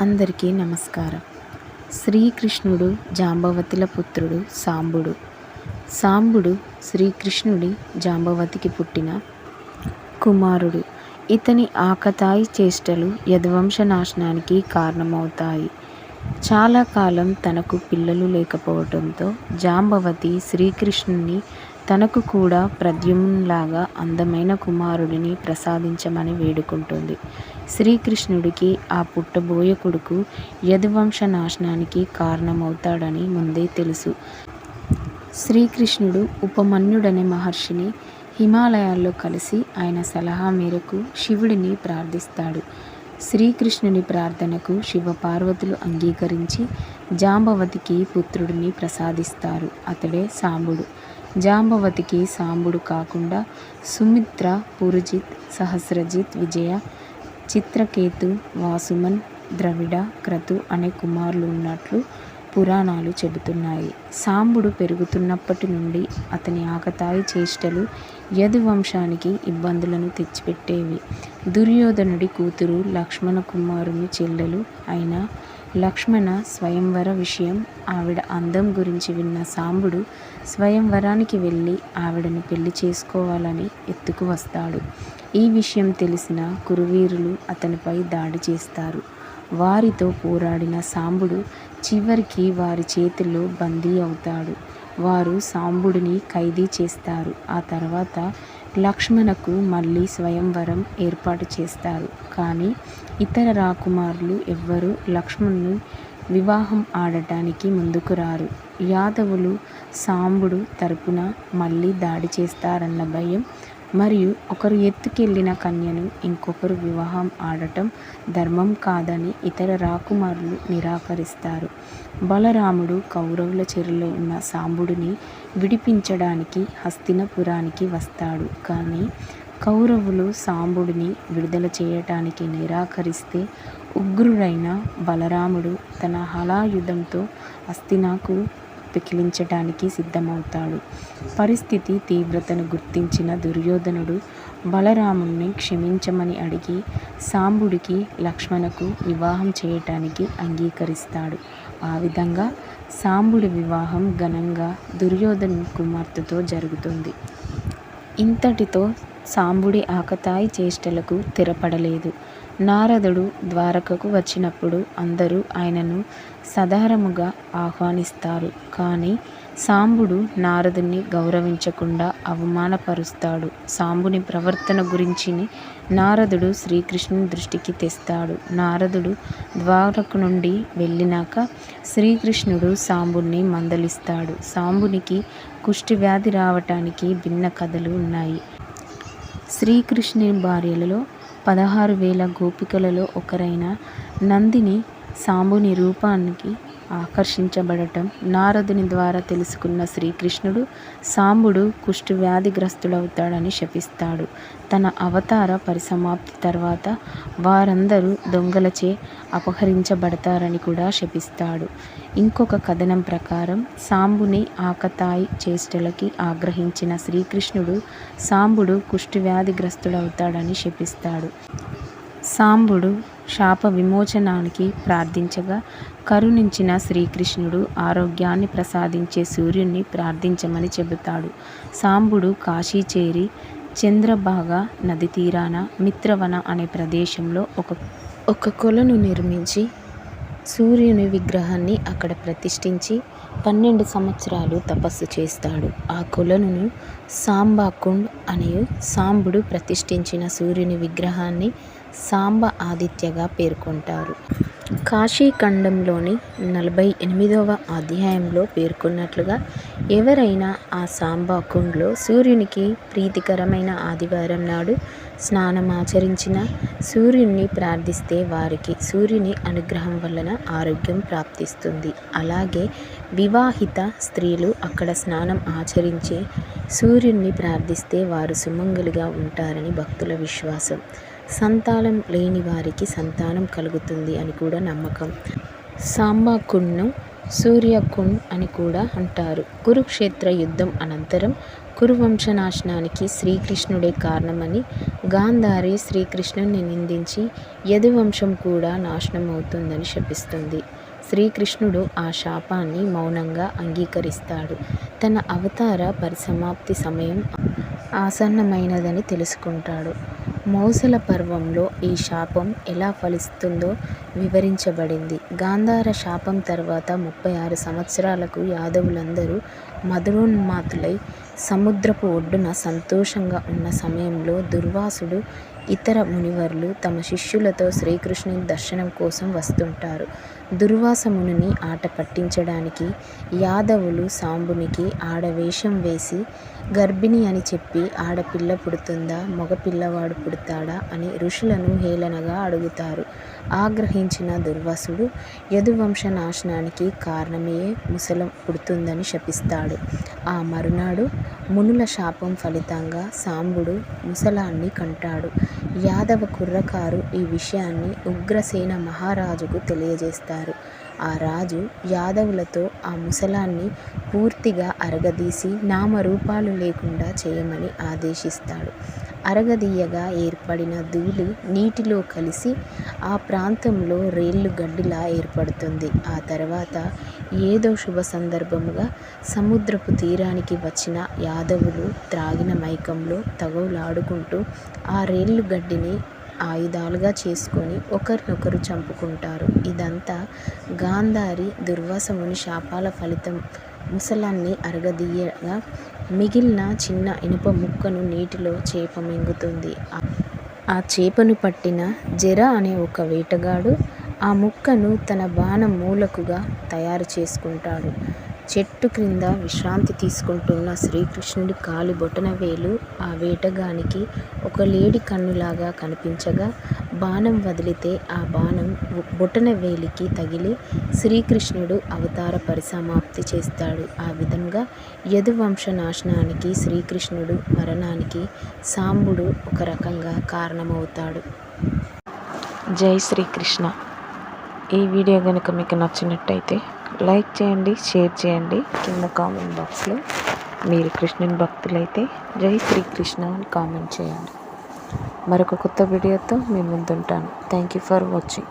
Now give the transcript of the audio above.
అందరికీ నమస్కారం. శ్రీకృష్ణుడు జాంబవతిల పుత్రుడు సాంబుడు. సాంబుడు శ్రీకృష్ణుడి జాంబవతికి పుట్టిన కుమారుడు. ఇతని ఆకతాయి చేష్టలు యదువంశ నాశనానికి కారణమవుతాయి. చాలా కాలం తనకు పిల్లలు లేకపోవడంతో జాంబవతి శ్రీకృష్ణుని తనకు కూడా ప్రద్యుమ్లాగా అందమైన కుమారుడిని ప్రసాదించమని వేడుకుంటుంది. శ్రీకృష్ణుడికి ఆ పుట్టబోయే కొడుకు యదువంశ నాశనానికి కారణమవుతాడని ముందే తెలుసు. శ్రీకృష్ణుడు ఉపమన్యుడనే మహర్షిని హిమాలయాల్లో కలిసి ఆయన సలహా మేరకు శివుడిని ప్రార్థిస్తాడు. శ్రీకృష్ణుని ప్రార్థనకు శివపార్వతులు అంగీకరించి జాంబవతికి పుత్రుడిని ప్రసాదిస్తారు. అతడే సాంబుడు. జాంబవతికి సాంబుడు కాకుండా సుమిత్ర పురుజిత్ సహస్రజిత్ విజయ చిత్రకేతు వాసుమన్ ద్రవిడ క్రతు అనే కుమారులు ఉన్నట్లు పురాణాలు చెబుతున్నాయి. సాంబుడు పెరుగుతున్నప్పటి నుండి అతని ఆకతాయి చేష్టలు యదు వంశానికి ఇబ్బందులను తెచ్చిపెట్టేవి. దుర్యోధనుడి కూతురు లక్ష్మణ కుమారుని చెల్లెలు అయిన లక్ష్మణ స్వయంవర విషయం ఆవిడ అందం గురించి విన్న సాంబుడు స్వయంవరానికి వెళ్ళి ఆవిడను పెళ్ళి చేసుకోవాలని ఎత్తుకు వస్తాడు. ఈ విషయం తెలిసిన కురువీరులు అతనిపై దాడి చేస్తారు. వారితో పోరాడిన సాంబుడు చివరికి వారి చేతిలో బందీ అవుతాడు. వారు సాంబుడిని ఖైదీ చేస్తారు. ఆ తర్వాత లక్ష్మణకు మళ్ళీ స్వయంవరం ఏర్పాటు చేస్తారు. కానీ ఇతర రాకుమారులు ఎవ్వరూ లక్ష్మణ్ను వివాహం ఆడటానికి ముందుకు రారు. యాదవులు సాంబుడు తరపున మళ్ళీ దాడి చేస్తారన్న భయం మరియు ఒకరు ఎత్తుకెళ్ళిన కన్యను ఇంకొకరు వివాహం ఆడటం ధర్మం కాదని ఇతర రాకుమారులు నిరాకరిస్తారు. బలరాముడు కౌరవుల చెరలో ఉన్న సాంబుడిని విడిపించడానికి హస్తినపురానికి వస్తాడు. కానీ కౌరవులు సాంబుడిని విడుదల చేయటానికి నిరాకరిస్తే ఉగ్రుడైన బలరాముడు తన హలాయుధంతో హస్తినాకు పెకిలించటానికి సిద్ధమవుతాడు. పరిస్థితి తీవ్రతను గుర్తించిన దుర్యోధనుడు బలరాముణ్ణి క్షమించమని అడిగి సాంబుడికి లక్ష్మణకు వివాహం చేయటానికి అంగీకరిస్తాడు. ఆ విధంగా సాంబుడి వివాహం ఘనంగా దుర్యోధను కుమార్తెతో జరుగుతుంది. ఇంతటితో సాంబుడి ఆకతాయి చేష్టలకు తెరపడలేదు నారదుడు ద్వారకకు వచ్చినప్పుడు అందరూ ఆయనను సదారముగా ఆహ్వానిస్తారు. కానీ సాంబుడు నారదుని గౌరవించకుండా అవమానపరుస్తాడు. సాంబుని ప్రవర్తన గురించి నారదుడు శ్రీకృష్ణుని దృష్టికి తెస్తాడు. నారదుడు ద్వారక నుండి వెళ్ళినాక శ్రీకృష్ణుడు సాంబుని మందలిస్తాడు. సాంబునికి కుష్టి వ్యాధి రావటానికి భిన్న కథలు ఉన్నాయి. శ్రీకృష్ణుని భార్యలలో పదహారు వేల గోపికలలో ఒకరైన నందిని సాంబుని రూపానికి ఆకర్షించబడటం. నారదుని ద్వారా తెలుసుకున్న శ్రీకృష్ణుడు సాంబుడు కుష్టు వ్యాధిగ్రస్తుడవుతాడని శపిస్తాడు. తన అవతార పరిసమాప్తి తర్వాత వారందరూ దొంగలచే అపహరించబడతారని కూడా శపిస్తాడు. ఇంకొక కథనం ప్రకారం సాంబుని ఆకతాయి చేష్టలకి ఆగ్రహించిన శ్రీకృష్ణుడు సాంబుడు కుష్టు వ్యాధిగ్రస్తుడవుతాడని శపిస్తాడు. సాంబుడు శాప విమోచనానికి ప్రార్థించగా కరుణించిన శ్రీకృష్ణుడు ఆరోగ్యాన్ని ప్రసాదించే సూర్యుణ్ణి ప్రార్థించమని చెబుతాడు. సాంబుడు కాశీ చేరి చంద్రభాగ నది తీరాన మిత్రవన అనే ప్రదేశంలో ఒక ఒక కొలను నిర్మించి సూర్యుని విగ్రహాన్ని అక్కడ ప్రతిష్ఠించి పన్నెండు సంవత్సరాలు తపస్సు చేస్తాడు. ఆ కొలనును సాంబాకుండ్ అనే సాంబుడు ప్రతిష్ఠించిన సూర్యుని విగ్రహాన్ని సాంబ ఆదిత్యగా పేర్కొంటారు. కాశీఖండంలోని నలభై ఎనిమిదవ అధ్యాయంలో పేర్కొన్నట్లుగా ఎవరైనా ఆ సాంబ కుండ్లో సూర్యునికి ప్రీతికరమైన ఆదివారం నాడు స్నానం ఆచరించిన సూర్యుని ప్రార్థిస్తే వారికి సూర్యుని అనుగ్రహం వలన ఆరోగ్యం ప్రాప్తిస్తుంది. అలాగే వివాహిత స్త్రీలు అక్కడ స్నానం ఆచరించి సూర్యుని ప్రార్థిస్తే వారు సుమంగులుగా ఉంటారని భక్తుల విశ్వాసం. సంతానం లేని వారికి సంతానం కలుగుతుంది అని కూడా నమ్మకం. సాంబాకుండ్ను సూర్యకుండ్ అని కూడా అంటారు. కురుక్షేత్ర యుద్ధం అనంతరం కురువంశ నాశనానికి శ్రీకృష్ణుడే కారణమని గాంధారి శ్రీకృష్ణుని నిందించి యదువంశం కూడా నాశనం అవుతుందని శపిస్తుంది. శ్రీకృష్ణుడు ఆ శాపాన్ని మౌనంగా అంగీకరిస్తాడు. తన అవతార పరిసమాప్తి సమయం ఆసన్నమైనదని తెలుసుకుంటాడు. మౌసల పర్వంలో ఈ శాపం ఎలా ఫలిస్తుందో వివరించబడింది. గాంధార శాపం తర్వాత ముప్పై ఆరు సంవత్సరాలకు యాదవులందరూ మధురోన్మాతులై సముద్రపు ఒడ్డున సంతోషంగా ఉన్న సమయంలో దుర్వాసుడు ఇతర మునివర్లు తమ శిష్యులతో శ్రీకృష్ణుని దర్శనం కోసం వస్తుంటారు. దుర్వాస మునిని ఆట పట్టించడానికి యాదవులు సాంబునికి ఆడవేషం వేసి గర్భిణి అని చెప్పి ఆడపిల్ల పుడుతుందా మగ పిల్లవాడు పుడతాడా అని ఋషులను హేళనగా అడుగుతారు. ఆగ్రహించిన దుర్వాసుడు యదువంశ నాశనానికి కారణమే ముసలం పుడుతుందని శపిస్తాడు. ఆ మరునాడు మునుల శాపం ఫలితంగా సాంబుడు ముసలాన్ని కంటాడు. యాదవ కుర్రకారు ఈ విషయాన్ని ఉగ్రసేన మహారాజుకు తెలియజేస్తారు. ఆ రాజు యాదవులతో ఆ ముసలాన్ని పూర్తిగా అరగదీసి నామరూపాలు లేకుండా చేయమని ఆదేశిస్తాడు. అరగదీయగా ఏర్పడిన ధూళి నీటిలో కలిసి ఆ ప్రాంతంలో రేళ్ళు గడ్డిలా ఏర్పడుతుంది. ఆ తర్వాత ఏదో శుభ సందర్భముగా సముద్రపు తీరానికి వచ్చిన యాదవులు త్రాగిన మైకంలో తగవులాడుకుంటూ ఆ రేళ్ళు గడ్డిని ఆయుధాలుగా చేసుకొని ఒకరినొకరు చంపుకుంటారు. ఇదంతా గాంధారి దుర్వాసముని శాపాల ఫలితం ముసలాన్ని అరగదీయగా మిగిలిన చిన్న ఇనుప ముక్కను నీటిలో చేప మింగుతుంది. ఆ చేపను పట్టిన జెర అనే ఒక వేటగాడు ఆ ముక్కను తన బాణం మూలకుగా తయారు చేసుకుంటాడు. చెట్టు క్రింద విశ్రాంతి తీసుకుంటున్న శ్రీకృష్ణుడి కాలి బొటనవేలు ఆ వేటగానికి ఒక లేడి కన్నులాగా కనిపించగా బాణం వదిలితే ఆ బాణం బొటనవేలికి తగిలి శ్రీకృష్ణుడు అవతార పరిసమాప్తి చేస్తాడు. ఆ విధంగా యదువంశ నాశనానికి శ్రీకృష్ణుడు మరణానికి సాంబుడు ఒక రకంగా కారణమవుతాడు. జై శ్రీకృష్ణ. ఈ వీడియో కనుక మీకు నచ్చినట్టయితే లైక్ చేయండి షేర్ చేయండి. కింద కామెంట్ బాక్స్లో మీరు కృష్ణుని భక్తులైతే జై శ్రీకృష్ణ అని కామెంట్ చేయండి. మరొక కొత్త వీడియోతో మీ ముందుంటాను. Thank you for watching